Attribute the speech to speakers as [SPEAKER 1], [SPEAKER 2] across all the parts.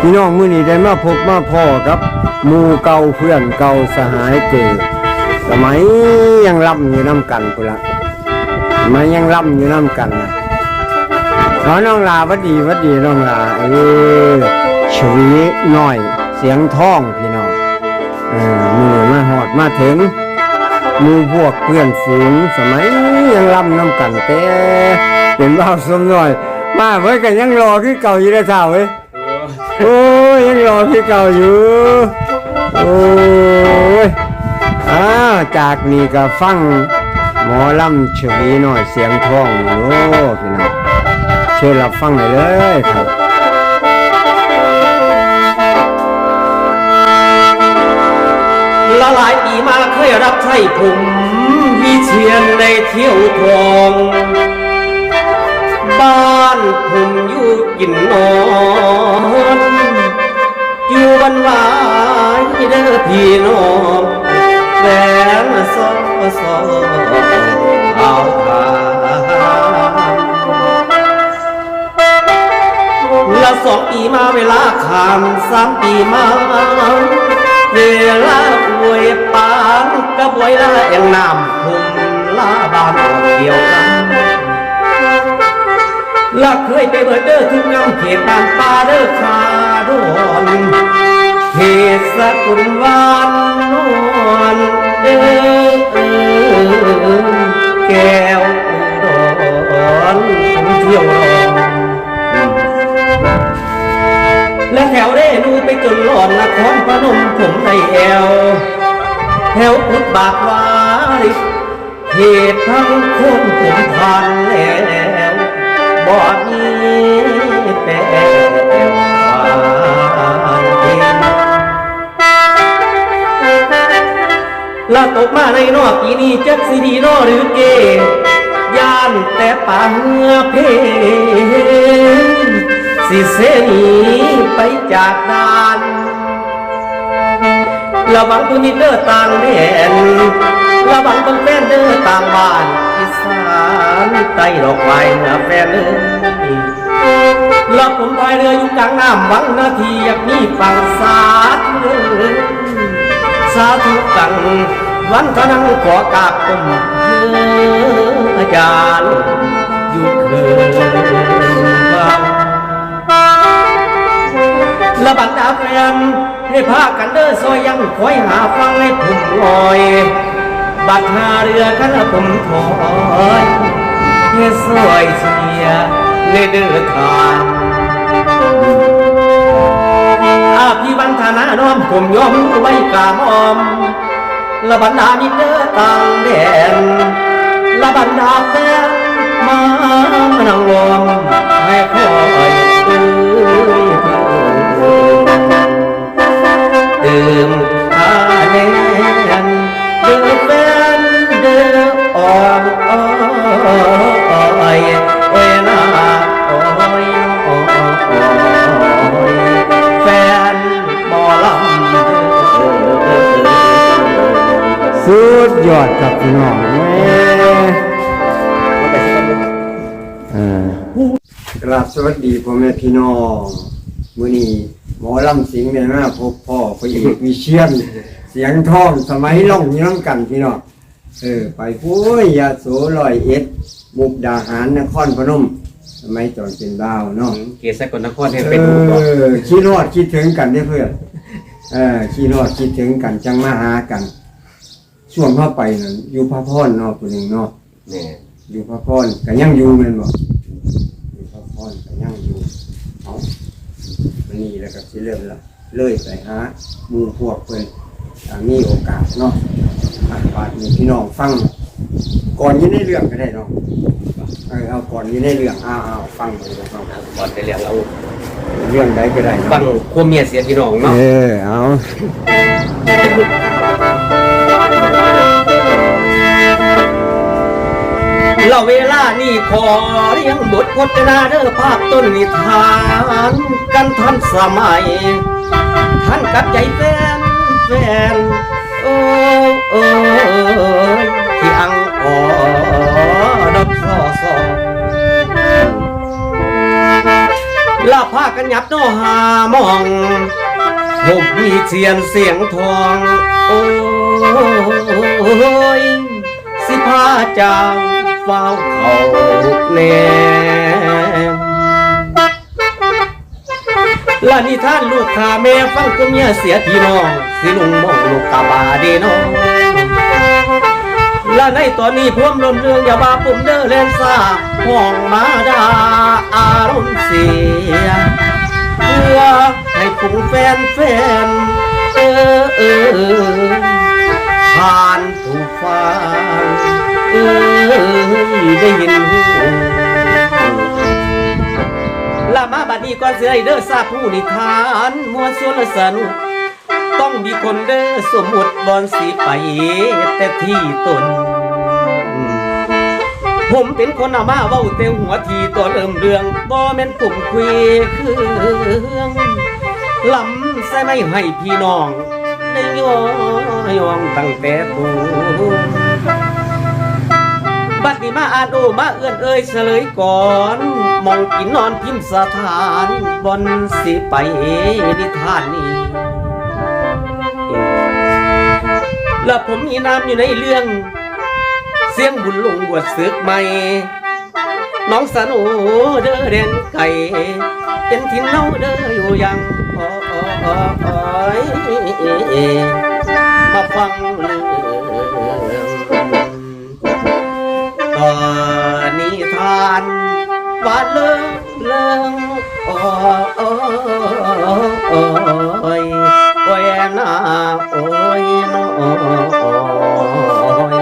[SPEAKER 1] พี่น้องมื้อนี้ได้มาพบมาพ่อกับหมู่เก่าเพื่อนเก่าสหายเกิดสมัยยังล่ำอยู่น้ำกันพุ่นละสมัยยังล่ำอยู่น้ำกันนะขอน้องลาวัดดีวัดดีน้องลาเออชวีน้อยเสียงท้องพี่น้องเออมือมาหอดมาถึงหมูพวกเพื่อนฝูงสมัยยังล่ำน้ำกันแต่เป็นบ่าวสมน้อย มาเว้ยกันยังรอคือเก่าอยู่ได้เท่าเว้ย โอ้ยยังรอพี่เก่าอยู่ โอ้ยอ้าวจากนี้ก็ฟังหมอลำเฉวีหน่อยเสียงท้องโอ้พี่น้องเชิญรับฟังเลยเลยครับ
[SPEAKER 2] ละหลายปีมาเคยรับใช้ผมวิเชียนในเที่ยวทอง บ้านผมอยู่กินนอน อยู่วันวายเด้อพี่น้องแหวนซอซอเอาทางละสองปีมาเวลาขามสามปีมา เวลาอวยปานกระบวยละแองน้ำผมลาบานเกี่ยวกันละเคยไปเบิดเด้อทุกงามเขตบ้านป่าเด้อคาดอน เขตสกุลวานนวลเด้อแก้วอุดรผมเที่ยวรองและแถวเรนูไปจนหลอนนครพนมผมในแอวแถวพุทธบาทวาริเหตุทั้งคนผมผ่านแล้วบอดนี้แปล ในนอกปีนี้จักสิดีนอหรือเกย่านแต่ป่าเหือเพสิเสหนีไปจากดานระวังตัวนิดเด้อต่างแดนระวังคนแฟนเด้อต่างบ้านอีสานใต้ดอกไม้เหนือแฟนเด้อแล้วผมพายเรืออยู่กลางน้ำหวังนาทีอยากมีฝั่งสาธุเด้อสาธุกัง วันก็นั่งขอกราบก้มเพื่ออาจารย์อยู่เคืนว่าละบันดาแฟนให้พากันเด้อซอยยังคอยหาฟังให้ผมลอย บัดหาเรือกันละผมถอยให้สวยเชียในเดือทางอาพี่วันธนาน้อมผมยอมไว้กามอม ละบรรดานิเดอต่างแดนละบรรดาแฟนมานั่งรวมให้คอยเอ้ยดื่
[SPEAKER 1] สุดยอดครับพี่น้องแม่เอ่อกราบสวัสดีพ่อแม่พี่น้องมื้อนี้หมอลำสิงห์ได้มาพบพ่อพระเอกวิเชียนเสียงท้องสมัยล่องอยู่น้ำกันพี่น้องเออไปพุ้ยยาโสลอยเอ็ดมุกดาหารนครพนมสมัยตอนเป็นบ่าวเนาะ
[SPEAKER 2] เกศสกลนครให้
[SPEAKER 1] เอ
[SPEAKER 2] เป็นผู้บอก
[SPEAKER 1] อคิดรอดคิดถึงกันได้อเพื่อนเออคิดรอดคิดถึงกันจังมาหากัน ช่วงเข้าไปนั่นอยู่พระพรเนาะผู้หนึ่งเนาะ
[SPEAKER 2] แม่
[SPEAKER 1] อยู่พระพรก็ยังอยู่แม่นบ่อยู่พระพรก็ยังอยู่เอาวันนี้แล้วก็สิเริ่มละเลยไปหาหมู่พวกเพิ่นถ้ามีโอกาสเนาะอะบาดนี้พี่น้องฟัง ก่อนอยินในเรื่องก็ได้เนาะเออเอาก่อนอยินในเรื่องอ้าวอ้าวฟังไปเลยฟัง
[SPEAKER 2] ก่อนไปเรียนเรา
[SPEAKER 1] เรื่องใดก็ได้เนาะ
[SPEAKER 2] ฟังความเมียเสียพี่น้องเนาะ
[SPEAKER 1] เออเอา
[SPEAKER 2] เราเวลานี่ขอเรียงบทพจนาเด้อภาพต้นนิทานกันทันสมัยท่านกับใจแฟนแฟนโอ้โอ้ยที่อังอ๋อดอกซอซอละละพากันยับโนหามองผมมีเสียนเสียงทองโอ้ จ้าเฝ้าเขาแนมละนิท่านลูกข้าแม่ฟังก็เมียเสียพี่น้อง สิลุงมองลูกกาบาเดน้องและในตอนนี้พ่วมลมเรื่องอย่าบาปุ่มเด้อเลนซาห้องมาดาอารมณ์เสียเพื่อให้ฝูงแฟนแฟน ได้ยินละมาบัดนี้ก่อนเสือเด้อทราบผู้นิทานมวลส่วนละสนุกต้องมีคนเด้อสมมุติบอนสีไปแต่ที่ตน ผมเป็นคนอามาเว้าเต็มหัวทีตัวเริ่มเรื่องบ่แม่นผมคุยเครื่องลำใส่ไม่ให้พี่น้องได้ยอยองตั้งแต่ตัว บัดนี้มาอ่านโอมาเอื้อนเอ้ยเฉลยก่อน มองกินนอนพิมพ์สถานบนสิไปนิทานนี้แล้วผมมีน้ำอยู่ในเรื่อง เสียงบุญลงบวชศึกใหม่ น้องสโนเด้อเด่นไก่ เป็นทิ้งเน่าเด้ออยู่ยังอ้ออ้ออ้ออ้ยมาฟังเรื่อ งตอนนิทานหวานเลิงเลิงอ้ออ้อโอ้ยโอ้ยนาโอ้ยน้อย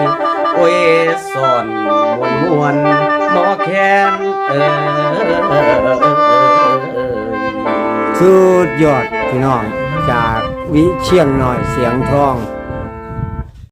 [SPEAKER 2] โอ้ยสอนมวนมวนหมอแคนเออ
[SPEAKER 1] สุดยอดพี่น้องจากวิเชียงหน่อยเสียงทอง